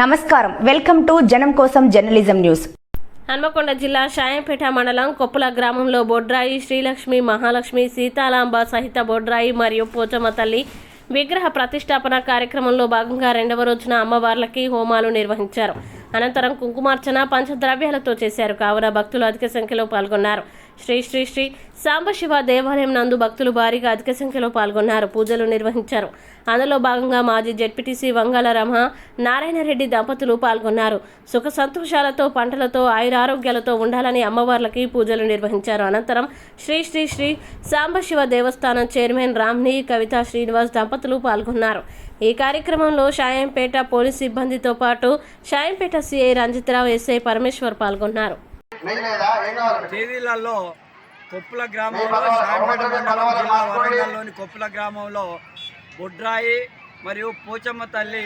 నమస్కారం. Welcome to జనం కోసం జర్నలిజం న్యూస్. హన్మకొండ జిల్లా షాయంపేట మండలం కొప్పుల గ్రామంలో బొడ్రాయి శ్రీలక్ష్మి మహాలక్ష్మి సీతాలాంబ సహిత బొడ్రాయి మరియు పోచమ్మ తల్లి విగ్రహ ప్రతిష్టాపన కార్యక్రమంలో భాగంగా రెండవ రోజున అమ్మవార్లకి హోమాలు నిర్వహించారు. అనంతరం కుంకుమార్చన పంచద్రవ్యాలతో చేశారు. కావున భక్తులు అధిక సంఖ్యలో పాల్గొన్నారు. శ్రీ శ్రీ శ్రీ సాంబశివ దేవాలయం నందు భక్తులు భారీగా అధిక సంఖ్యలో పాల్గొన్నారు. పూజలు నిర్వహించారు. అందులో భాగంగా మాజీ జడ్పీటీసీ వంగాల రమ నారాయణరెడ్డి దంపతులు పాల్గొన్నారు. సుఖ సంతోషాలతో పంటలతో ఆయురారోగ్యాలతో ఉండాలని అమ్మవార్లకి పూజలు నిర్వహించారు. అనంతరం శ్రీ శ్రీ శ్రీ సాంబశివ దేవస్థానం చైర్మన్ రామ్ని కవిత శ్రీనివాస్ దంపతులు పాల్గొన్నారు. ఈ కార్యక్రమంలో షాయంపేట పోలీస్ సిబ్బందితో పాటు షాయంపేట సిఐ రంజిత్రావు ఎస్ఐ పరమేశ్వర్ పాల్గొన్నారు. తేదీలలో కొప్పుల గ్రామంలో షాంపేట మండలం జిల్లా వరంగల్లోని కొప్పుల గ్రామంలో బొడ్రాయి మరియు పోచమ్మ తల్లి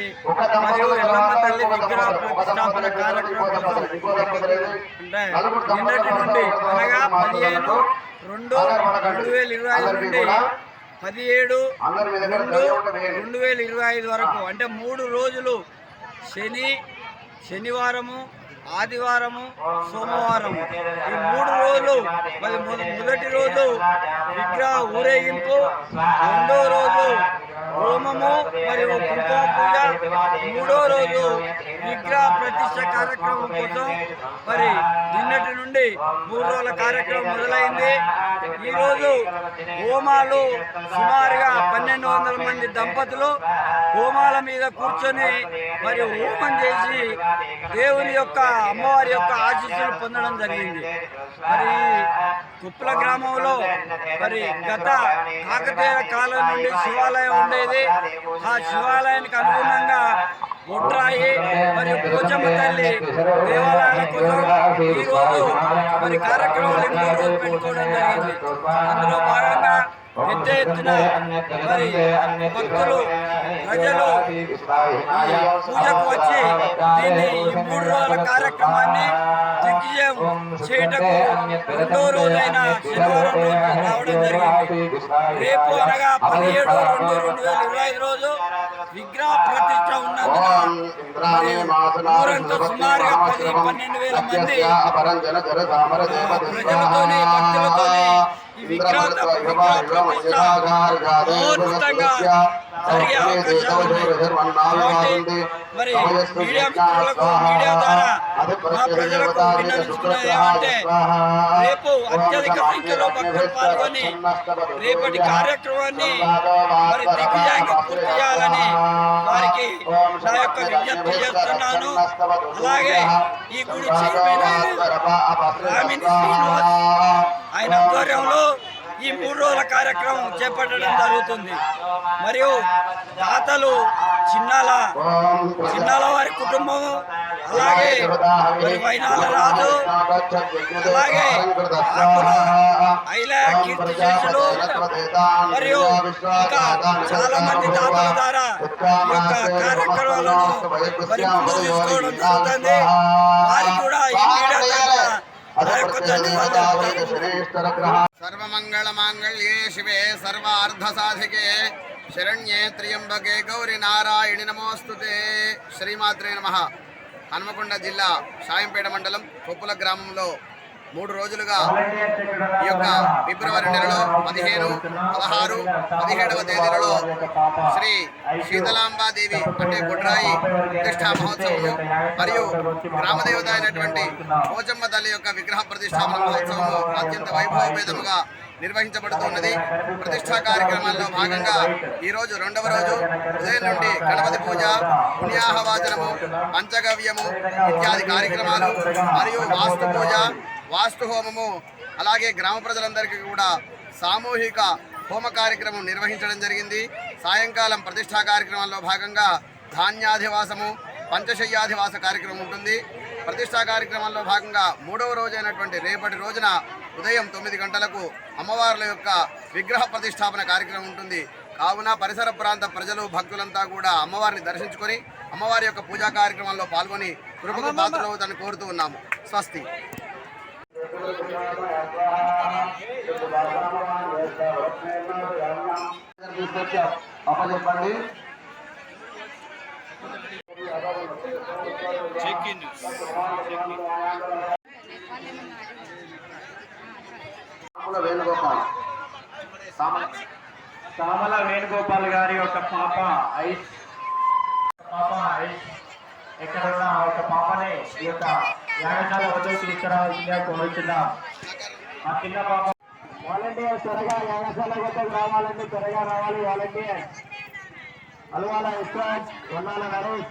మరియు ఎల్లమ్మ తల్లి విగ్రహ ప్రతిష్టాపన కార్యక్రమం అంటే నిన్నటి నుండి అనగా పదిహేను రెండు రెండు వేల ఇరవై ఐదు నుండి పదిహేడు రెండు రెండు వేల ఇరవై ఐదు వరకు అంటే మూడు రోజులు శని శనివారము ఆదివారము సోమవారము. ఈ మూడు రోజులు మరి మొద- మొదటి రోజు విగ్రహ ఊరేగింపు రెండో రోజు హోమము మరియు పూజ మూడో రోజు విగ్రహ ప్రతిష్ట కార్యక్రమం కోసం మరి నిన్నటి నుండి మూడు రోజుల కార్యక్రమం మొదలైంది. ఈరోజు హోమాలు సుమారుగా పన్నెండు వందల మంది దంపతులు హోమాల మీద కూర్చొని మరి హోమం చేసి దేవుని యొక్క అమ్మవారి యొక్క ఆశీస్సులు పొందడం జరిగింది. మరి కుప్పల గ్రామంలో మరి గత కాకతీయ కాలం నుండి శివాలయం ఉండేది. అనేది ఆ శివాలయానికి అనుగుణంగా ముట్రాయి మరియు పోచమ్మ తల్లి దేవాలయాల కోసం ఈరోజు మరి కార్యక్రమాలు ఎన్నో రోజులు పెట్టుకోవడం జరిగింది? అందులో భాగంగా పెద్ద ఎత్తున మరి భక్తులు ప్రజలు పూజకు వచ్చి దీన్ని ఈ మూడు రోజుల కార్యక్రమాన్ని దిగ్విజయం చేయటకు రెండో రోజైన శనివారం రోజు రావడం జరిగింది. రేపు అనగా పదిహేడు రెండు రెండు వేల ఇరవై ఐదు రోజు విగ్రహ ప్రతిష్ట ఉన్నందున ఊరంతా సుమారుగా పది పన్నెండు వేల మంది ప్రజలతోని భక్తులతోని జరిగే అవకాశాలు ఉన్నాయి మరి మీడియా మిత్రులకు మీడియా ద్వారా మా ప్రజలకు విన్నవించుకున్నది ఏమంటే రేపు అత్యధిక సంఖ్యలో భక్తులు పాల్గొని రేపటి కార్యక్రమాన్ని మరి దిగ్విజయంగా పూర్తి చేయాలని వారికి నా యొక్క విజ్ఞప్తి చేస్తున్నాను. అలాగే ఈ గుడి చైర్మన్ ఆయన ఆధ్వర్యంలో ఈ మూడు రోజుల కార్యక్రమం చేపట్టడం జరుగుతుంది. మరియు దాతలు చిన్నాల చిన్నాల వారి కుటుంబం అలాగే వైనాల రాజు అలాగే ఆకుల ఐలా కీర్తి శేషులు మరియు ఇంకా చాలా మంది దాతల ద్వారా ఈ యొక్క కార్యక్రమాలను మరి ముందుకు తీసుకోవడం జరుగుతుంది. వారికి కూడా ఈ మీడియా తరఫున నా యొక్క ధన్యవాదాలు. మంగళమాంగళ్యే శివే సర్వార్ధసాధికే. శరణ్యే త్ర్యంబకే గౌరి నారాయణి నమోస్తుతే. శ్రీమాత్రే నమ. హనుమకొండ జిల్లా సాయంపేట మండలం కొప్పుల గ్రామంలో మూడు రోజులుగా ఈ యొక్క ఫిబ్రవరి నెలలో పదిహేను పదహారు పదిహేడవ తేదీలలో శ్రీ శీతలాంబాదేవి అంటే గుడ్రాయి ప్రతిష్టా మహోత్సవము మరియు గ్రామదేవత అయినటువంటి పోచమ్మ తల్లి యొక్క విగ్రహ ప్రతిష్టాపన మహోత్సవము అత్యంత వైభవపేతముగా నిర్వహించబడుతున్నది. ప్రతిష్టా కార్యక్రమాల్లో భాగంగా ఈ రోజు రెండవ రోజు ఉదయం నుండి గణపతి పూజ పుణ్యాహవాచనము పంచగవ్యము ఇత్యాది కార్యక్రమాలు మరియు వాస్తు పూజ వాస్తు హోమము అలాగే గ్రామ ప్రజలందరికీ కూడా సామూహిక హోమ కార్యక్రమం నిర్వహించడం జరిగింది. సాయంకాలం ప్రతిష్టా కార్యక్రమాల్లో భాగంగా ధాన్యాధివాసము పంచశయ్యాధివాస కార్యక్రమం ఉంటుంది. ప్రతిష్టా కార్యక్రమంలో భాగంగా మూడవ రోజైనటువంటి రేపటి రోజున ఉదయం తొమ్మిది గంటలకు అమ్మవార్ల యొక్క విగ్రహ ప్రతిష్టాపన కార్యక్రమం ఉంటుంది. కావున పరిసర ప్రాంత ప్రజలు భక్తులంతా కూడా అమ్మవారిని దర్శించుకొని అమ్మవారి యొక్క పూజా కార్యక్రమంలో పాల్గొని కృపకు పాత్రలవుతాన్ని కోరుతూ ఉన్నాము. స్వస్తి. సామల వేణుగోపాల్. సామల సామల వేణుగోపాల్ గారి యొక్క పాప ఐస్ పాప ఐస్ ఎక్కడ ఉన్న ఒక పాపని ఈ యొక్క యాగశాల వద్దకు తీసుకురావాల్సిందిగా కోరుచున్నాం. ఆ చిన్న పాప వాలంటీర్ త్వరగా యాగశాల వద్దకు రావాలండి త్వరగా రావాలి వాలంటీర్. అలవాల ఇస్రాజ్ వన్నాల నరేష్.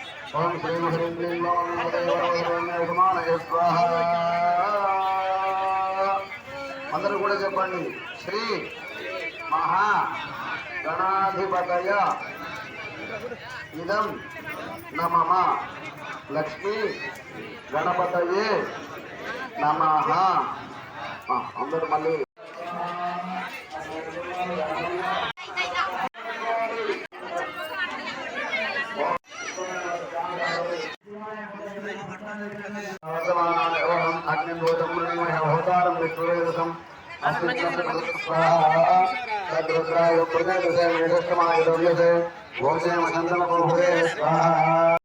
ఓం శ్రీ హ్రీం క్లీం శ్రీ అందరూ కూడా చెప్పండి. శ్రీ మహా గణాధిపతయ ఇదం నమమ లక్ష్మీ గణపతయే నమ. అందరూ మళ్ళీ అగ్నిభూతం హోతారం విష్ణువేదసం ఓం శ్రీ మచంద్రమ